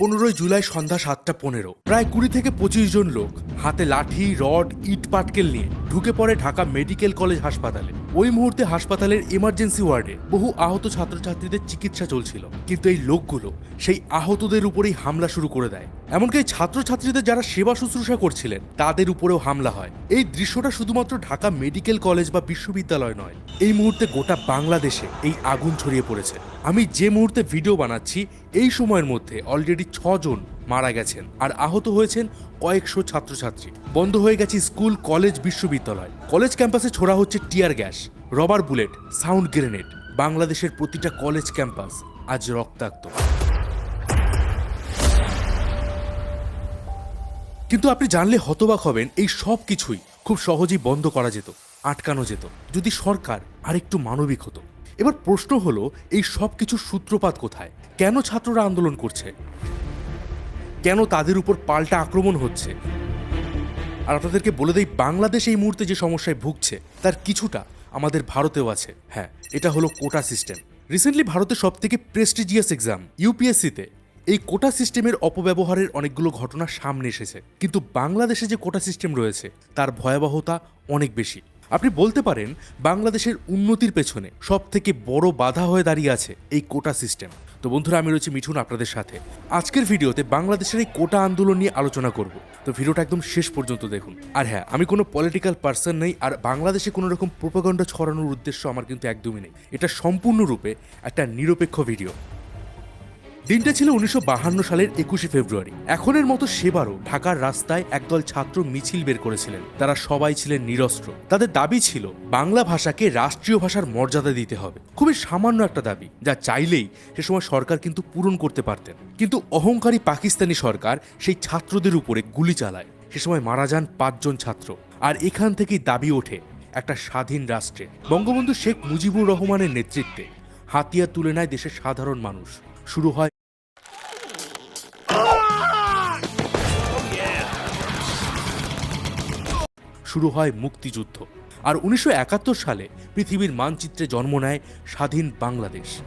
পনেরোই জুলাই সন্ধ্যা সাতটা পনেরো। প্রায় কুড়ি থেকে পঁচিশ জন লোক হাতে লাঠি, রড ইট পাটকেল নিয়ে ঢুকে পড়ে ঢাকা মেডিকেল কলেজ হাসপাতালে। ওই মুহূর্তে হাসপাতালের ইমার্জেন্সি ওয়ার্ডে বহু আহত ছাত্রছাত্রীদের চিকিৎসা চলছিল। কিন্তু এই লোকগুলো সেই আহতদের উপরেই হামলা শুরু করে দেয়। এমনকি ছাত্রছাত্রীদের যারা সেবা শুশ্রূষা করছিলেন, তাদের উপরেও হামলা হয়। এই দৃশ্যটা শুধুমাত্র ঢাকা মেডিকেল কলেজ বা বিশ্ববিদ্যালয় নয়, এই মুহূর্তে গোটা বাংলাদেশে এই আগুন ছড়িয়ে পড়েছে। আমি যে মুহূর্তে ভিডিও বানাচ্ছি, এই সময়ের মধ্যে অলরেডি ছজন মারা গেছেন। আর আহত হয়েছেন কয়েকশো ছাত্রছাত্রী। বন্ধ হয়ে গেছে স্কুল, কলেজ, বিশ্ববিদ্যালয়। কলেজ ক্যাম্পাসে ছোড়া হচ্ছে tear gas, rubber bullet, sound grenade. বাংলাদেশের প্রতিটা কলেজ ক্যাম্পাস আজ রক্তাক্ত। কিন্তু আপনি জানলে হতবাক হবেন, এই সব কিছুই খুব সহজেই বন্ধ করা যেত, আটকানো যেত, যদি সরকার আর একটু মানবিক হতো। এবার প্রশ্ন হলো, এই সব কিছুর সূত্রপাত কোথায়? কেন ছাত্ররা আন্দোলন করছে? কেন তাদের উপর পাল্টা আক্রমণ হচ্ছে? আর আপনাদেরকে বলে দেই, বাংলাদেশ এই মুহূর্তে যে সমস্যায় ভুগছে, তার কিছুটা আমাদের ভারতেও আছে। হ্যাঁ এটা হলো কোটা সিস্টেম। রিসেন্টলি ভারতের সব থেকে প্রেস্টিজিয়াস এক্সাম ইউপিএসসিতে এই কোটা সিস্টেমের অপব্যবহারের অনেকগুলো ঘটনা সামনে এসেছে। কিন্তু বাংলাদেশে যে কোটা সিস্টেম রয়েছে, তার ভয়াবহতা অনেক বেশি। আপনি বলতে পারেন, বাংলাদেশের উন্নতির পেছনে সব থেকে বড় বাধা হয়ে দাঁড়িয়ে আছে এই কোটা সিস্টেম। তো বন্ধুরা, আমি রয়েছি মিঠুন আপনাদের সাথে। আজকের ভিডিওতে বাংলাদেশের এই কোটা আন্দোলন নিয়ে আলোচনা করব। তো ভিডিওটা একদম শেষ পর্যন্ত দেখুন। আর হ্যাঁ আমি কোনো পলিটিক্যাল পার্সন নেই, আর বাংলাদেশে কোনো রকম প্রোপাগণ্ড ছড়ানোর উদ্দেশ্য আমার কিন্তু একদমই নেই। এটা সম্পূর্ণরূপে একটা নিরপেক্ষ ভিডিও দিনটা ছিল উনিশশো সালের একুশে ফেব্রুয়ারি। এখনের মতো সেবারও ঢাকার রাস্তায় একদল ছাত্র মিছিল বের করেছিলেন। তারা সবাই ছিলেন নিরস্ত্র। তাদের দাবি ছিল, বাংলা ভাষাকে রাষ্ট্রীয় ভাষার মর্যাদা দিতে হবে। খুবই সামান্য একটা দাবি, যা চাইলেই সে সময় সরকার কিন্তু পূরণ করতে পারতেন। কিন্তু অহংকারী পাকিস্তানি সরকার সেই ছাত্রদের উপরে গুলি চালায়। সে সময় মারা যান পাঁচজন ছাত্র। আর এখান থেকেই দাবি ওঠে একটা স্বাধীন রাষ্ট্রে। বঙ্গবন্ধু শেখ মুজিবুর রহমানের নেতৃত্বে হাতিয়ার তুলে নেয় দেশের সাধারণ মানুষ। শুরু হয়। শুরু হয় মুক্তিযুদ্ধ। আর উনিশশো একাত্তর সালে পৃথিবীর মানচিত্রে জন্ম নেয় স্বাধীন বাংলাদেশ।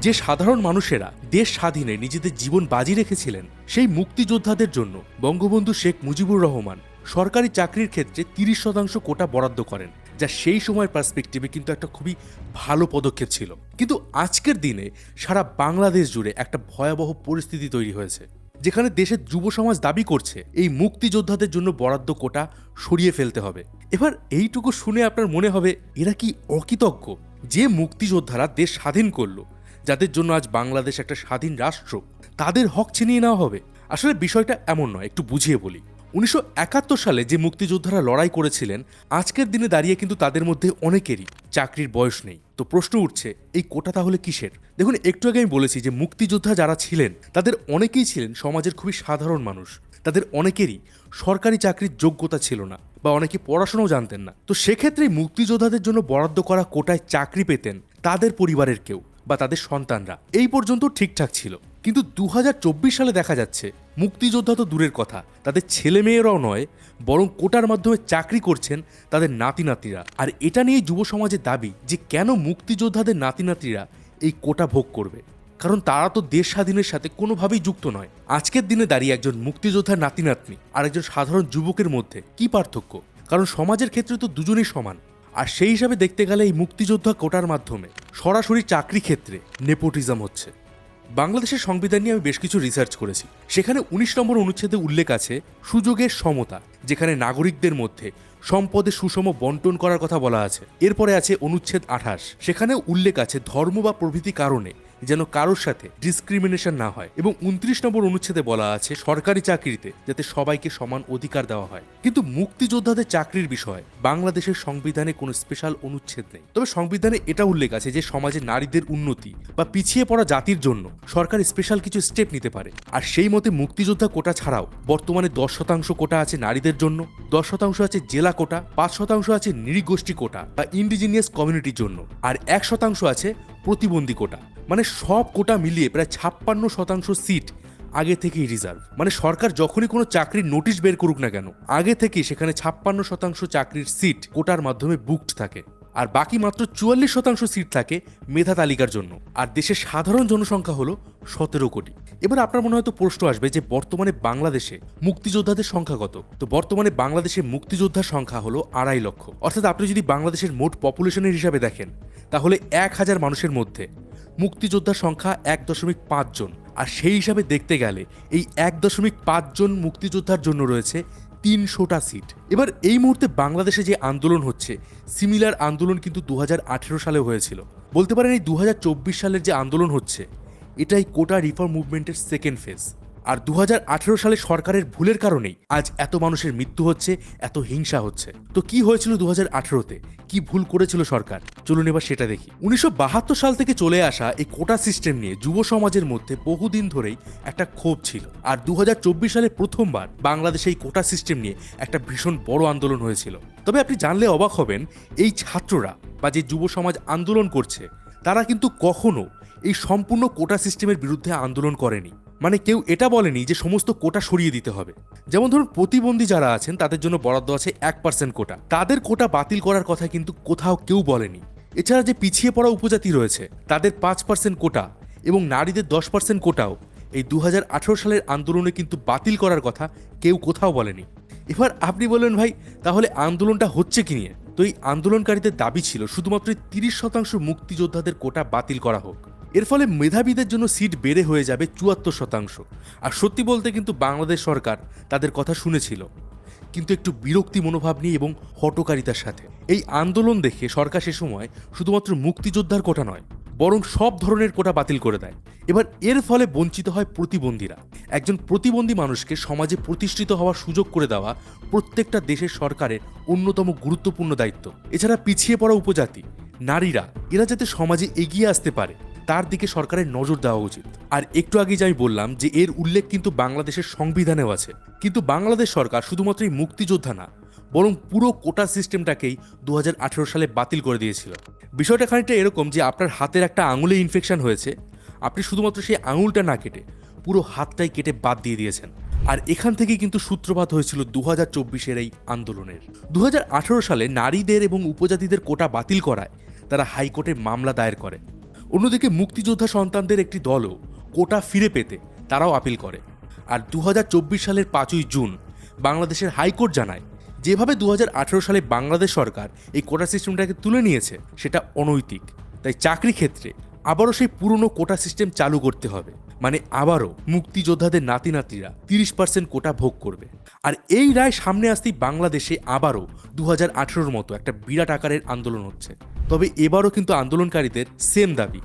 যে সাধারণ মানুষেরা দেশ স্বাধীনে নিজেদের জীবন বাজি রেখেছিলেন, সেই মুক্তিযোদ্ধাদের জন্য বঙ্গবন্ধু শেখ মুজিবুর রহমান সরকারি চাকরির ক্ষেত্রে তিরিশ শতাংশ কোটা বরাদ্দ করেন। যা সেই সময়ের পার্সপেক্টিভে কিন্তু একটা খুবই ভালো পদক্ষেপ ছিল। কিন্তু আজকের দিনে সারা বাংলাদেশ জুড়ে একটা ভয়াবহ পরিস্থিতি তৈরি হয়েছে, যেখানে দেশের যুব সমাজ দাবি করছে, এই মুক্তিযোদ্ধাদের জন্য বরাদ্দ কোটা সরিয়ে ফেলতে হবে। এবার এইটুকু শুনে আপনার মনে হবে, এরা কি অকৃতজ্ঞ? যে মুক্তিযোদ্ধারা দেশ স্বাধীন করল, যাদের জন্য আজ বাংলাদেশ একটা স্বাধীন রাষ্ট্র, তাদের হক ছিনিয়ে নেওয়া হবে? আসলে বিষয়টা এমন নয়, একটু বুঝিয়ে বলি। উনিশশো একাত্তর সালে যে মুক্তিযোদ্ধারা লড়াই করেছিলেন, আজকের দিনে দাঁড়িয়ে কিন্তু তাদের মধ্যে অনেকেরই চাকরির বয়স নেই। তো প্রশ্ন উঠছে, এই কোটা তাহলে কিসের? দেখুন, একটু আগে আমি বলেছি যে মুক্তিযোদ্ধা যারা ছিলেন, তাদের অনেকেই ছিলেন সমাজের খুবই সাধারণ মানুষ। তাদের অনেকেরই সরকারি চাকরির যোগ্যতা ছিল না বা অনেকে পড়াশোনাও জানতেন না। তো সেক্ষেত্রে মুক্তিযোদ্ধাদের জন্য বরাদ্দ করা কোটায় চাকরি পেতেন তাদের পরিবারের কেউ বা তাদের সন্তানরা। এই পর্যন্ত ঠিকঠাক ছিল। কিন্তু দু হাজার চব্বিশ সালে দেখা যাচ্ছে, মুক্তিযোদ্ধা তো দূরের কথা, তাদের ছেলে মেয়েরাও নয়, বরং কোটার মাধ্যমে চাকরি করছেন তাদের নাতি নাতিরা আর এটা নিয়ে যুব সমাজের দাবি যে কেন মুক্তিযোদ্ধাদের নাতি নাতিরা এই কোটা ভোগ করবে? কারণ তারা তো দেশ স্বাধীনের সাথে কোনোভাবেই যুক্ত নয়। আজকের দিনে দাঁড়িয়ে একজন মুক্তিযোদ্ধার নাতি নাতনি আর একজন সাধারণ যুবকের মধ্যে কি পার্থক্য? কারণ সমাজের ক্ষেত্রে তো দুজনেই সমান। আর সেই হিসাবে দেখতে গেলে এই মুক্তিযোদ্ধা কোটার মাধ্যমে সরাসরি চাকরি ক্ষেত্রে নেপোটিজম হচ্ছে। বাংলাদেশের সংবিধান নিয়ে আমি বেশ কিছু রিসার্চ করেছি। সেখানে উনিশ নম্বর অনুচ্ছেদে উল্লেখ আছে সুযোগের সমতা, যেখানে নাগরিকদের মধ্যে সম্পদে সুষম বন্টন করার কথা বলা আছে। এরপরে আছে অনুচ্ছেদ আঠাশ। সেখানে উল্লেখ আছে ধর্ম বা প্রভৃতি কারণে যেন কারোর সাথে ডিসক্রিমিনেশন না হয় এবং উনত্রিশ নম্বর অনুচ্ছেদে বলা আছে, সরকারি চাকরিতে যাতে সবাইকে সমান অধিকার দেওয়া হয়। কিন্তু মুক্তিযোদ্ধাদের চাকরির বিষয়ে, বাংলাদেশের সংবিধানে কোনো স্পেশাল অনুচ্ছেদ নেই। তবে সংবিধানে এটা উল্লেখ আছে যে সমাজে নারীদের উন্নতি বা পিছিয়ে পড়া জাতির জন্য সরকার স্পেশাল কিছু স্টেপ নিতে পারে। আর সেই মতে মুক্তিযোদ্ধা কোটা ছাড়াও বর্তমানে দশ শতাংশ কোটা আছে নারীদের জন্য, দশ শতাংশ আছে জেলা কোটা, পাঁচ শতাংশ আছে নৃগোষ্ঠী কোটা বা ইন্ডিজিনিয়াস কমিউনিটির জন্য, আর এক শতাংশ আছে প্রতিবন্ধী কোটা। মানে সব কোটা মিলিয়ে প্রায় ছাপ্পান্ন শতাংশ সিট আগে থেকেই রিজার্ভ। মানে সরকার যখনই কোনো চাকরির নোটিশ বের করুক না কেন, আগে থেকেই সেখানে ছাপ্পান্ন শতাংশ চাকরির সিট কোটার মাধ্যমে বুকড থাকে। আর বাকি মাত্র চুয়াল্লিশ শতাংশ সিট থাকে মেধা তালিকার জন্য। আর দেশের সাধারণ জনসংখ্যা হলো সতেরো কোটি। এবার আপনার মনে হয়তো প্রশ্ন আসবে যে বর্তমানে বাংলাদেশে মুক্তিযোদ্ধাদের সংখ্যা কত? তো বর্তমানে বাংলাদেশে মুক্তিযোদ্ধার সংখ্যা হলো আড়াই লক্ষ। অর্থাৎ আপনি যদি বাংলাদেশের মোট পপুলেশনের হিসাবে দেখেন, তাহলে এক হাজার মানুষের মধ্যে মুক্তিযোদ্ধার সংখ্যা এক দশমিক পাঁচজন আর সেই হিসাবে দেখতে গেলে এই এক দশমিক পাঁচজন মুক্তিযোদ্ধার জন্য রয়েছে তিনশোটা সিট এবার এই মুহূর্তে বাংলাদেশে যে আন্দোলন হচ্ছে সিমিলার আন্দোলন কিন্তু দু হাজার আঠেরো সালে হয়েছিল। বলতে পারেন এই দু হাজার চব্বিশ সালের যে আন্দোলন হচ্ছে, এটাই কোটা রিফর্ম মুভমেন্টের সেকেন্ড ফেজ আর দু হাজার আঠেরো সালে সরকারের ভুলের কারণেই আজ এত মানুষের মৃত্যু হচ্ছে, এত হিংসা হচ্ছে। তো কি হয়েছিল দু হাজার কি ভুল করেছিল সরকার? চলুন এবার সেটা দেখি। উনিশশো বাহাত্তর সাল থেকে চলে আসা এই কোটা সিস্টেম নিয়ে যুব সমাজের মধ্যে বহুদিন ধরেই একটা ক্ষোভ ছিল। আর দু হাজার চব্বিশ সালে প্রথমবার বাংলাদেশে এই কোটা সিস্টেম নিয়ে একটা ভীষণ বড় আন্দোলন হয়েছিল। তবে আপনি জানলে অবাক হবেন, এই ছাত্ররা বা যে যুব সমাজ আন্দোলন করছে, তারা কিন্তু কখনো এই সম্পূর্ণ কোটা সিস্টেমের বিরুদ্ধে আন্দোলন করেনি। মানে কেউ এটা বলেনি যে সমস্ত কোটা সরিয়ে দিতে হবে। যেমন ধরুন, প্রতিবন্ধী যারা আছেন, তাদের জন্য বরাদ্দ আছে এক পার্সেন্ট কোটা। তাদের কোটা বাতিল করার কথা কিন্তু কোথাও কেউ বলেনি। এছাড়া যে পিছিয়ে পড়া উপজাতি রয়েছে, তাদের পাঁচ পার্সেন্ট কোটা এবং নারীদের দশ পার্সেন্ট কোটাও এই দু হাজার আঠারো সালের আন্দোলনে কিন্তু বাতিল করার কথা কেউ কোথাও বলেনি। এবার আপনি বললেন, ভাই, তাহলে আন্দোলনটা হচ্ছে কি নিয়ে? তো এই আন্দোলনকারীদের দাবি ছিল, শুধুমাত্র তিরিশ শতাংশ মুক্তিযোদ্ধাদের কোটা বাতিল করা হোক। এর ফলে মেধাবীদের জন্য সিট বেড়ে হয়ে যাবে চুয়াত্তর শতাংশ। আর সত্যি বলতে কিন্তু বাংলাদেশ সরকার তাদের কথা শুনেছিল। কিন্তু একটু বিরক্তি মনোভাব নিয়ে এবং হটকারিতার সাথে। এই আন্দোলন দেখে সরকার সে সময় শুধুমাত্র মুক্তিযোদ্ধার কোটা নয়, বরং সব ধরনের কোটা বাতিল করে দেয়। এবার এর ফলে বঞ্চিত হয় প্রতিবন্ধীরা। একজন প্রতিবন্ধী মানুষকে সমাজে প্রতিষ্ঠিত হওয়ার সুযোগ করে দেওয়া প্রত্যেকটা দেশের সরকারের অন্যতম গুরুত্বপূর্ণ দায়িত্ব। এছাড়া পিছিয়ে পড়া উপজাতি, নারীরা, এরা যাতে সমাজে এগিয়ে আসতে পারে। তার দিকে সরকারের নজর দেওয়া উচিত। আর একটু আগে যে আমি বললাম যে এর উল্লেখ কিন্তু বাংলাদেশের সংবিধানেও আছে। কিন্তু বাংলাদেশ সরকার শুধুমাত্র এই মুক্তিযোদ্ধা না, বরং পুরো কোটা সিস্টেমটাকেই দু হাজার আঠেরো সালে বাতিল করে দিয়েছিল। বিষয়টা খানিকটা এরকম যে আপনার হাতের একটা আঙুলে ইনফেকশন হয়েছে, আপনি শুধুমাত্র সেই আঙুলটা না কেটে পুরো হাতটাই কেটে বাদ দিয়ে দিয়েছেন। আর এখান থেকেই কিন্তু সূত্রপাত হয়েছিল দু হাজার চব্বিশের এই আন্দোলনের। দু হাজার আঠেরো সালে নারীদের এবং উপজাতিদের কোটা বাতিল করায় তারা হাইকোর্টে মামলা দায়ের করে। অন্যদিকে মুক্তিযোদ্ধা সন্তানদের একটি দলও কোটা ফিরে পেতে তারাও আপিল করে। আর দু হাজার চব্বিশ সালের পাঁচই জুন বাংলাদেশের হাইকোর্ট জানায়, যেভাবে দু হাজার আঠেরো সালে বাংলাদেশ সরকার এই কোটা সিস্টেমটাকে তুলে নিয়েছে, সেটা অনৈতিক। তাই চাকরি ক্ষেত্রে আবারও সেই পুরনো কোটা সিস্টেম চালু করতে হবে। মানে আবারও মুক্তিযোদ্ধাদের নাতি নাতিরা তিরিশ পার্সেন্ট কোটা ভোগ করবে। আর এই রায় সামনে আসতেই বাংলাদেশে আবারও দু হাজার মতো একটা বিরাট আকারের আন্দোলন হচ্ছে। তবে এবারও কিন্তু আন্দোলনকারীদের সেম দাবি,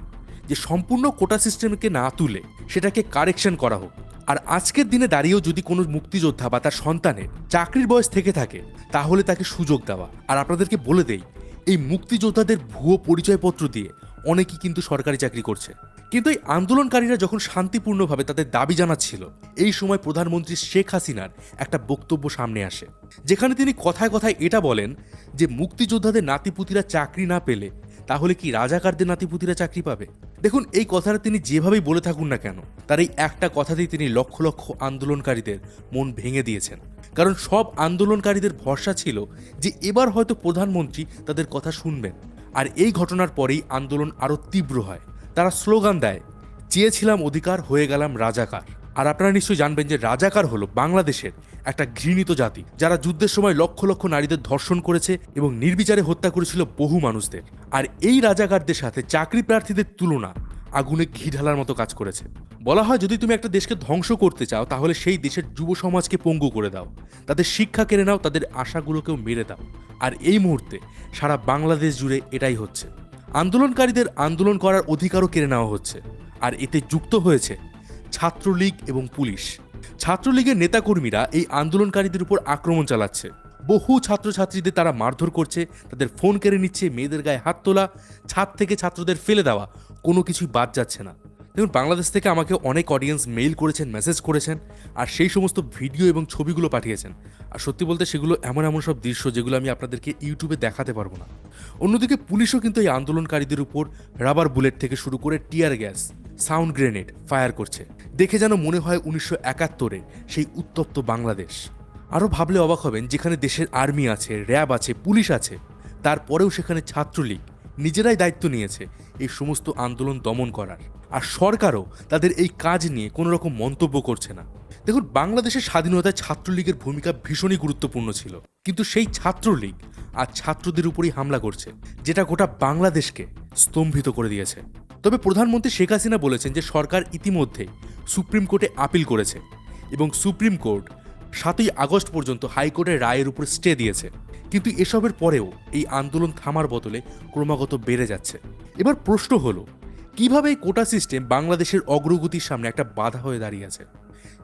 যে সম্পূর্ণ কোটা সিস্টেমকে না তুলে সেটাকে কারেকশন করা হোক। আর আজকের দিনে দাঁড়িয়েও যদি কোনো মুক্তিযোদ্ধা বা তার সন্তানের চাকরির বয়স থেকে থাকে, তাহলে তাকে সুযোগ দেওয়া। আর আপনাদেরকে বলে দেই, এই মুক্তিযোদ্ধাদের ভুয়ো পরিচয়পত্র দিয়ে অনেকেই কিন্তু সরকারি চাকরি করছে। কিন্তু এই আন্দোলনকারীরা যখন শান্তিপূর্ণভাবে তাদের দাবি জানাচ্ছিল, এই সময় প্রধানমন্ত্রী শেখ হাসিনার একটা বক্তব্য সামনে আসে, যেখানে তিনি কথায় কথায় এটা বলেন যে মুক্তিযোদ্ধাদের নাতিপুতিরা চাকরি না পেলে তাহলে কি রাজাকারদের নাতিপুতিরা চাকরি পাবে? দেখুন, এই কথাটা তিনি যেভাবেই বলে থাকুন না কেন, তার এই একটা কথাতেই তিনি লক্ষ লক্ষ আন্দোলনকারীদের মন ভেঙে দিয়েছেন। কারণ সব আন্দোলনকারীদের ভরসা ছিল যে এবার হয়তো প্রধানমন্ত্রী তাদের কথা শুনবেন, আর এই ঘটনার পরেই আন্দোলন আরও তীব্র হয়। তারা স্লোগান দেয়, চেয়েছিলাম অধিকার, হয়ে গেলাম রাজাকার। আর আপনারা নিশ্চয়ই জানবেন যে রাজাকার হলো বাংলাদেশের একটা ঘৃণিত জাতি, যারা যুদ্ধের সময় লক্ষ লক্ষ নারীদের ধর্ষণ করেছে এবং নির্বিচারে হত্যা করেছিল বহু মানুষদের। আর এই রাজাকারদের সাথে চাকরি প্রার্থীদের তুলনা আগুনে ঘি ঢালার মতো কাজ করেছে। বলা হয়, যদি তুমি একটা দেশকে ধ্বংস করতে চাও, তাহলে সেই দেশের যুব সমাজকে পঙ্গু করে দাও। তাদের শিক্ষা কেড়ে নাও, তাদের আশাগুলোকেও মেরে দাও। আর এই মুহূর্তে সারা বাংলাদেশ জুড়ে এটাই হচ্ছে। আন্দোলনকারীদের আন্দোলন করার অধিকারও কেড়ে নেওয়া হচ্ছে, আর এতে যুক্ত হয়েছে ছাত্রলীগ এবং পুলিশ। ছাত্রলীগের নেতাকর্মীরা এই আন্দোলনকারীদের উপর আক্রমণ চালাচ্ছে। বহু ছাত্রছাত্রীদের তারা মারধর করছে, তাদের ফোন কেড়ে নিচ্ছে, মেয়েদের গায়ে হাত তোলা, ছাদ থেকে ছাত্রদের ফেলে দেওয়া, কোনো কিছুই বাদ যাচ্ছে না। দেখুন, বাংলাদেশ থেকে আমাকে অনেক অডিয়েন্স মেইল করেছেন মেসেজ করেছেন, আর সেই সমস্ত ভিডিও এবং ছবিগুলো পাঠিয়েছেন। আর সত্যি বলতে সেগুলো এমন এমন সব দৃশ্য যেগুলো আমি আপনাদেরকে ইউটিউবে দেখাতে পারব না। অন্যদিকে পুলিশও কিন্তু এই আন্দোলনকারীদের উপর রাবার বুলেট থেকে শুরু করে tear gas sound grenade fire করছে। দেখে যেন মনে হয় উনিশশো একাত্তরে সেই উত্তপ্ত বাংলাদেশ। আরও ভাবলে অবাক হবেন, যেখানে দেশের আর্মি আছে র্যাব আছে, পুলিশ আছে, তারপরেও সেখানে ছাত্রলীগ নিজেরাই দায়িত্ব নিয়েছে এই সমস্ত আন্দোলন দমন করার। আর সরকারও তাদের এই কাজ নিয়ে কোনো রকম মন্তব্য করছে না। দেখুন বাংলাদেশের স্বাধীনতায় ছাত্রলীগের ভূমিকা ভীষণই গুরুত্বপূর্ণ ছিল। কিন্তু সেই ছাত্রলীগ আজ ছাত্রদের উপরই হামলা করছে, যেটা গোটা বাংলাদেশকে স্তম্ভিত করে দিয়েছে। তবে প্রধানমন্ত্রী শেখ হাসিনা বলেছেন যে সরকার ইতিমধ্যে সুপ্রিম কোর্টে আপিল করেছে এবং সুপ্রিম কোর্ট সাতই আগস্ট পর্যন্ত হাইকোর্টের রায়ের উপর স্টে দিয়েছে। কিন্তু এসবের পরেও এই আন্দোলন থামার বদলে ক্রমাগত বেড়ে যাচ্ছে। এবার প্রশ্ন হলো কীভাবে এই কোটা সিস্টেম বাংলাদেশের অগ্রগতির সামনে একটা বাধা হয়ে দাঁড়িয়ে আছে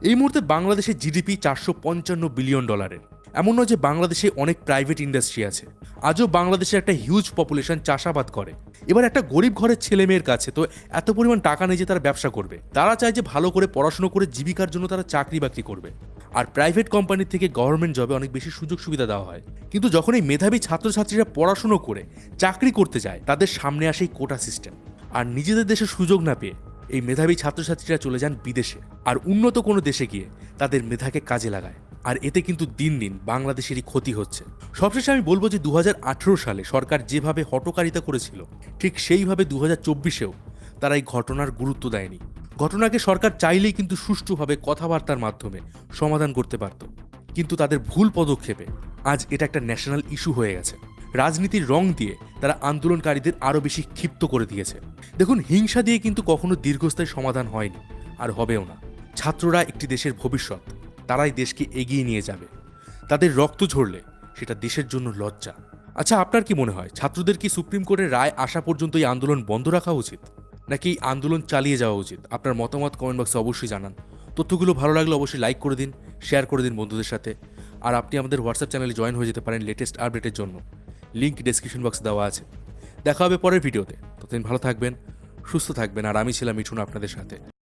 এই মুহূর্তে বাংলাদেশের জিডিপি চারশো পঞ্চান্ন বিলিয়ন ডলারের। এমন নয় যে বাংলাদেশে অনেক প্রাইভেট ইন্ডাস্ট্রি আছে। আজও বাংলাদেশে একটা হিউজ পপুলেশন চাষাবাদ করে। এবার একটা গরিব ঘরের ছেলে মেয়ের কাছে তো এত পরিমাণ টাকা নেই যে তারা ব্যবসা করবে। তারা চায় যে ভালো করে পড়াশোনা করে জীবিকার জন্য তারা চাকরি বাকরি করবে। আর প্রাইভেট কোম্পানির থেকে গভর্নমেন্ট জবে অনেক বেশি সুযোগ সুবিধা দেওয়া হয়। কিন্তু যখন এই মেধাবী ছাত্রছাত্রীরা পড়াশুনো করে, চাকরি করতে যায়, তাদের সামনে আসে এই কোটা সিস্টেম। আর নিজেদের দেশে সুযোগ না পেয়ে এই মেধাবী ছাত্রছাত্রীরা চলে যান বিদেশে। আর উন্নত কোনো দেশে গিয়ে তাদের মেধাকে কাজে লাগায়। আর এতে কিন্তু দিন দিন বাংলাদেশেরই ক্ষতি হচ্ছে। সবশেষে আমি বলব যে দু হাজার আঠারো সালে সরকার যেভাবে হটকারিতা করেছিল, ঠিক সেইভাবে দু হাজার চব্বিশেও তারা এই ঘটনার গুরুত্ব দেয়নি। ঘটনাকে সরকার চাইলেই কিন্তু সুষ্ঠুভাবে কথাবার্তার মাধ্যমে সমাধান করতে পারত। কিন্তু তাদের ভুল পদক্ষেপে আজ এটা একটা ন্যাশনাল ইস্যু হয়ে গেছে। রাজনীতির রং দিয়ে তারা আন্দোলনকারীদের আরও বেশি ক্ষিপ্ত করে দিয়েছে। দেখুন, হিংসা দিয়ে কিন্তু কখনো দীর্ঘস্থায়ী সমাধান হয়নি, আর হবেও না। ছাত্ররা একটি দেশের ভবিষ্যৎ, তারাই দেশকে এগিয়ে নিয়ে যাবে। তাদের রক্ত ঝরলে সেটা দেশের জন্য লজ্জা। আচ্ছা আপনার কি মনে হয়, ছাত্রদের কি সুপ্রিম কোর্টের রায় আসা পর্যন্ত এই আন্দোলন বন্ধ রাখা উচিত? নাকি এই আন্দোলন চালিয়ে যাওয়া উচিত? আপনার মতামত কমেন্ট বক্সে অবশ্যই জানান। তথ্যগুলো ভালো লাগলে অবশ্যই লাইক করে দিন, শেয়ার করে দিন বন্ধুদের সাথে। আর আপনি আমাদের হোয়াটসঅ্যাপ চ্যানেলে জয়েন হয়ে যেতে পারেন লেটেস্ট আপডেটের জন্য। লিঙ্ক ডেসক্রিপশন বক্সে দেওয়া আছে। দেখা হবে পরের ভিডিওতে। ততদিন ভালো থাকবেন, সুস্থ থাকবেন, আর আমি ছিলাম মিঠুন আপনাদের সাথে।